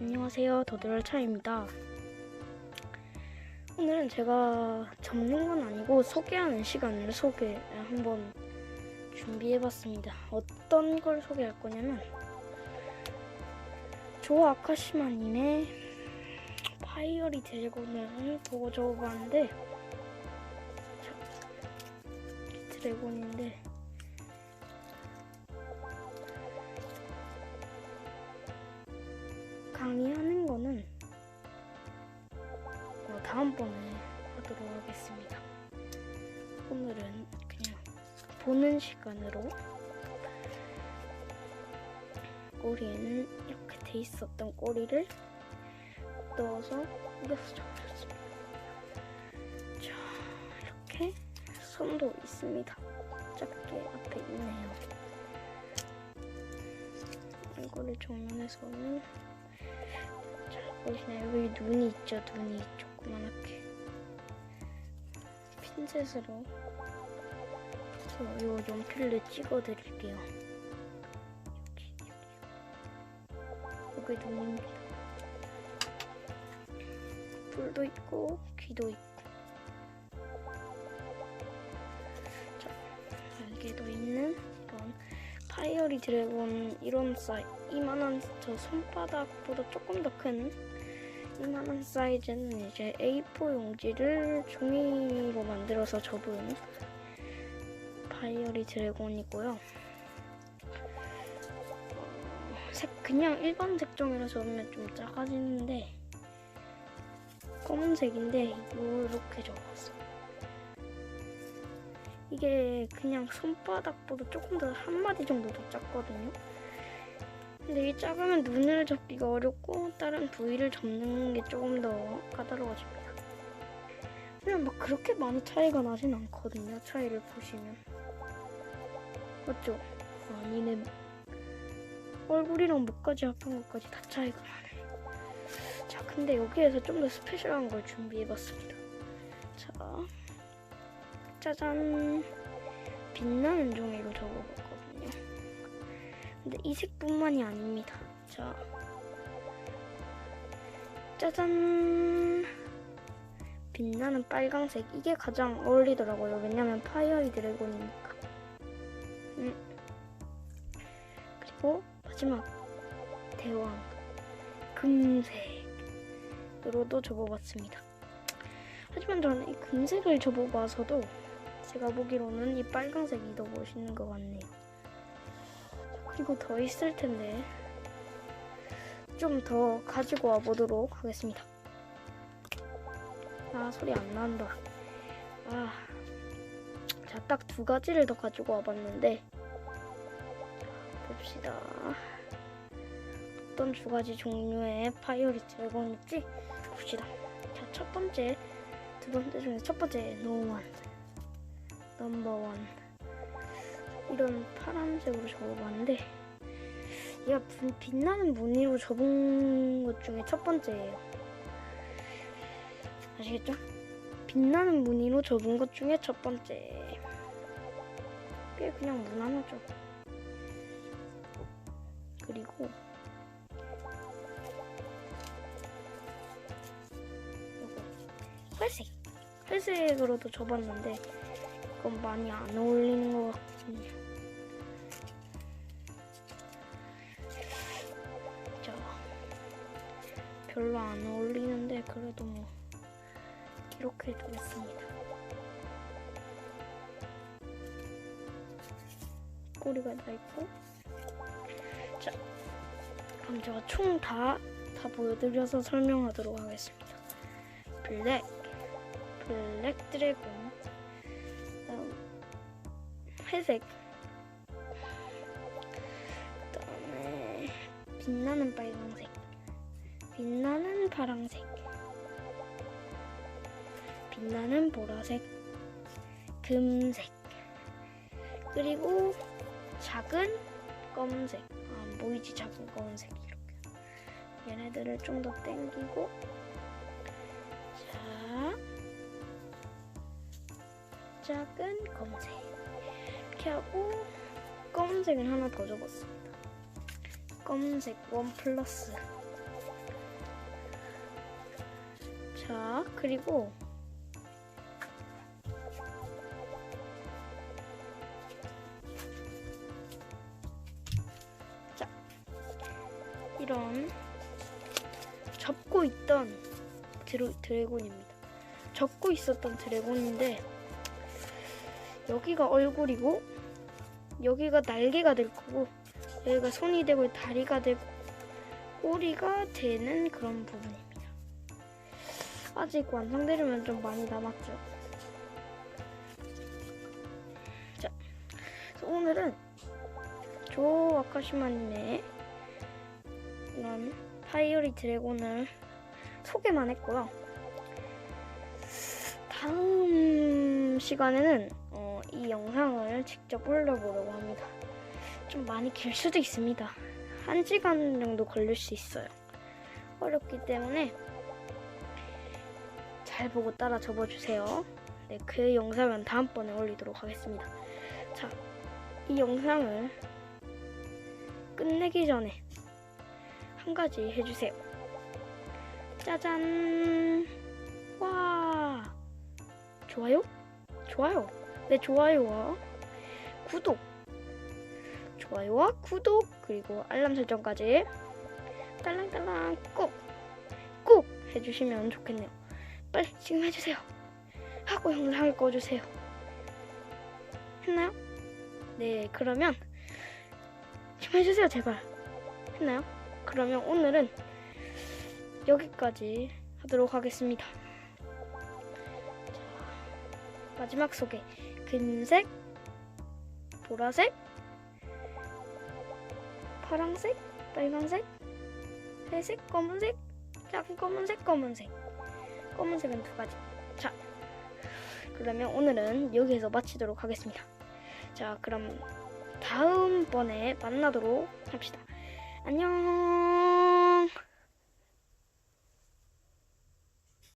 안녕하세요. 더들차입니다. 오늘은 제가 접는 건 아니고 소개하는 시간을 소개 한번 준비해봤습니다. 어떤 걸 소개할 거냐면 조 아카시마님의 파이어리 드래곤을 보고 적어봤는데 자, 드래곤인데 강의하는 거는 어, 다음번에 하도록 하겠습니다. 오늘은 그냥 보는 시간으로 꼬리에는 이렇게 돼 있었던 꼬리를 넣어서 이겨서 적어줬습니다. 자, 이렇게 손도 있습니다. 작게 앞에 있네요. 이거를 정면에서는 자, 보시나요? 여기 눈이 있죠? 눈이 조그만하게. 핀셋으로 요 연필을 찍어드릴게요. 여기, 여기. 여기 눈입니다. 불도 있고, 귀도 있고. 자, 날개도 있는 이런 파이어리 드래곤 이런 사이 이만한 저 손바닥보다 조금 더 큰 이만한 사이즈는 이제 A4 용지를 종이로 만들어서 접은 파이어리 드래곤이고요. 어, 색 그냥 일반 색종이라 접으면 좀 작아지는데 검은색인데 이렇게 접었어요. 이게 그냥 손바닥보다 조금 더 한 마디 정도 더 작거든요. 근데 이 작으면 눈을 접기가 어렵고 다른 부위를 접는 게 조금 더 까다로워집니다. 그냥 막 그렇게 많이 차이가 나진 않거든요. 차이를 보시면. 맞죠? 아니네. 얼굴이랑 목까지 합한 것까지 다 차이가 나네. 자, 근데 여기에서 좀 더 스페셜한 걸 준비해봤습니다. 자, 짜잔. 빛나는 종이로 적어봤거든요. 근데 이 색뿐만이 아닙니다. 자, 짜잔. 빛나는 빨강색. 이게 가장 어울리더라고요. 왜냐면 파이어이 드래곤이니까. 음. 그리고 마지막 대왕 금색으로도 접어봤습니다. 하지만 저는 이 금색을 접어봐서도 제가 보기로는 이 빨강색이 더 멋있는 것 같네요. 그리고 더 있을 텐데 좀 더 가지고 와 보도록 하겠습니다. 아 소리 안 난다. 아, 자 딱 두 가지를 더 가지고 와봤는데 봅시다. 어떤 두 가지 종류의 파이어리 드래곤일지 봅시다. 자 첫 번째, 두 번째 중에 첫 번째 노원. 넘버원 이런 파란색으로 접어봤는데 얘가 분- 빛나는 무늬로 접은 것 중에 첫 번째예요. 아시겠죠? 빛나는 무늬로 접은 것 중에 첫 번째 꽤 그냥 무난하죠. 그리고 회색. 회색으로도 접었는데 그건 많이 안 어울리는 것 같거든요. 자, 별로 안 어울리는데 그래도 뭐 이렇게 두겠습니다. 꼬리가 다 있고, 자, 그럼 제가 총 다 다 보여드려서 설명하도록 하겠습니다. 블랙, 블랙 드래곤. 회색. 그다음에 빛나는 빨강색. 빛나는 파랑색. 빛나는 보라색. 금색. 그리고 작은 검은색. 아, 안 보이지? 작은 검은색 이렇게. 얘네들을 좀 더 땡기고 작은 검은색 이렇게 하고 검은색을 하나 더 접었습니다. 검은색 원 플러스 자, 그리고 자, 이런 접고 있던 드래곤입니다. 접고 있었던 드래곤인데 여기가 얼굴이고 여기가 날개가 될 거고 여기가 손이 되고 다리가 되고 꼬리가 되는 그런 부분입니다. 아직 완성되려면 좀 많이 남았죠. 자, 오늘은 조 아카시마님의 이런 파이어리 드래곤을 소개만 했고요. 다음 시간에는 어, 이 영상을 직접 올려보려고 합니다. 좀 많이 길 수도 있습니다. 한 시간 정도 걸릴 수 있어요. 어렵기 때문에 잘 보고 따라 접어주세요. 네, 그 영상은 다음번에 올리도록 하겠습니다. 자, 이 영상을 끝내기 전에 한 가지 해주세요. 짜잔! 와! 좋아요? 좋아요. 네, 좋아요와 구독. 좋아요와 구독 그리고 알람 설정까지 딸랑딸랑 꼭 꼭 해주시면 좋겠네요. 빨리 지금 해주세요. 하고 영상을 꺼주세요. 했나요? 네, 그러면 지금 해주세요, 제발. 했나요? 그러면 오늘은 여기까지 하도록 하겠습니다. 자, 마지막 소개. 금색, 보라색, 파랑색, 빨간색, 회색, 검은색, 작은 검은색, 검은색. 검은색은 두 가지. 자, 그러면 오늘은 여기에서 마치도록 하겠습니다. 자, 그럼 다음번에 만나도록 합시다. 안녕.